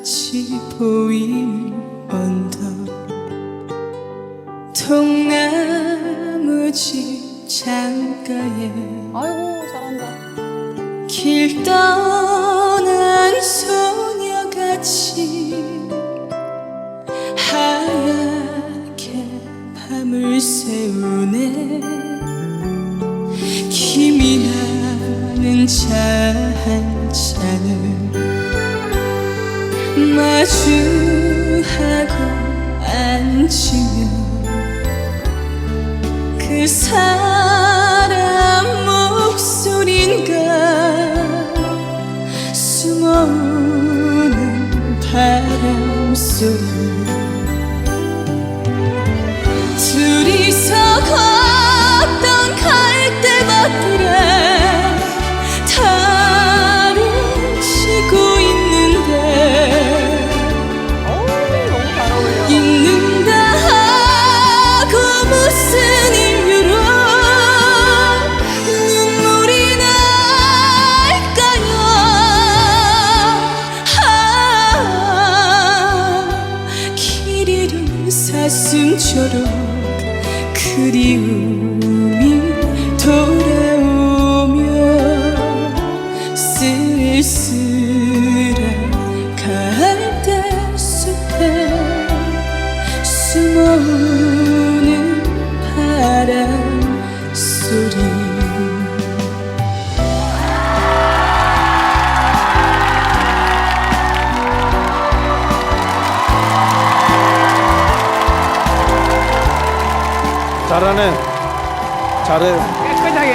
같이 보임언덕 통나무지 창가에 아이고 잘한다. 길 떠난 소녀같이 하얗게 밤을 새우네. 기미 나는 차 한 잔을 마주하고 앉으면 그 사람 목소린가? 숨어오는 바람 소리 잃은 사슴처럼 그리움이 돌아오며 쓸쓸한 갈대숲에 숨어오는 바람 소리 잘하네. 잘해. 깨끗하게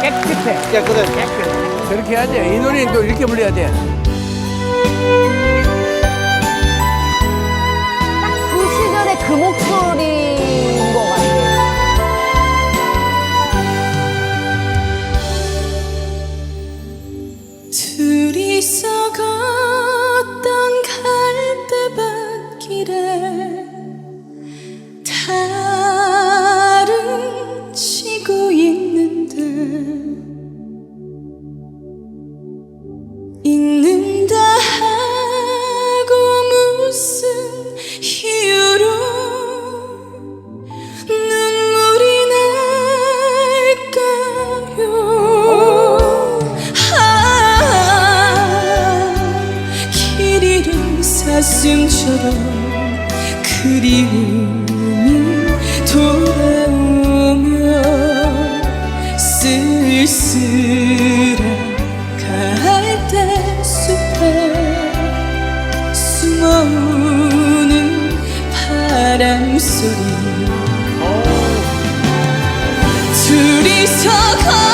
깨끗해 깨끗해. 깨끗 그렇게 해야 돼이 노래는 또 이렇게 불러야 돼 딱 그 시절의 그 목소리인 것 같아요. 둘이서 그리움이 돌아오며 쓸쓸한 갈대 숲에 숨어오는 바람 소리. 둘이서 걷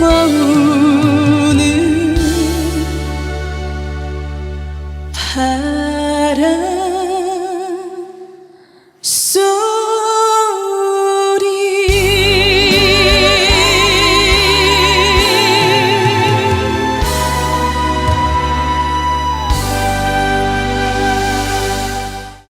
머무는 바람